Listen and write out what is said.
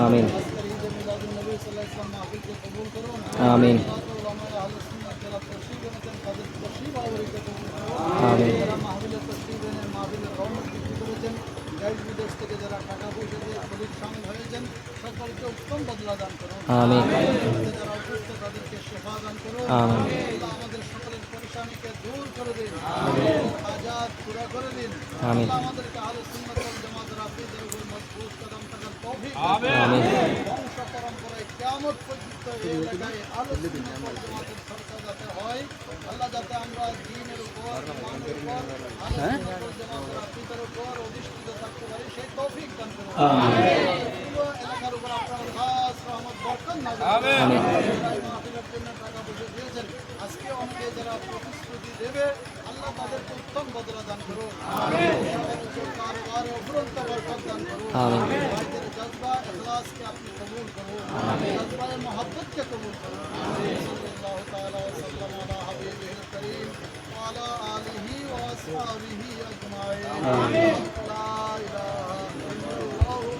আমিন আমিন আমিন আমিন আমাদের। সকলের পরেশানিকে দূর করে দিন আজাদ পুরা করে দিন। আমাদেরকে আল্লাহ যাতে আমরা দ্বীনের উপর ইমানের উপর আলো সুন্নাত ওয়াল জামাতের আকিদার উপর অধিষ্ঠিত থাকতে পারি সেই তৌফিক দান করুন এলাকার উপর আপনার খাস রহমত বরকত নাযিল করুন। যারা এই মাহফিলের জন্য টাকা পয়সা দিয়েছেন আজকে অনেকে যারা প্রতিশ্রুতি দেবে আল্লাহ তাদেরকে উত্তম বদলা দান করুন কারোবারে অফুরন্ত বরকত দান করুন ইখলাসকে আপনি কবুল করুন জজবায়ে মোহাব্বতকে কবুল করুন সাল্লাল্লাহু তাআলা ওয়া সাল্লাম আলা হাবিবিল করিম ওয়া আলা আলিহি ওয়া আসহাবিহি আজমাইন লা ইলাহা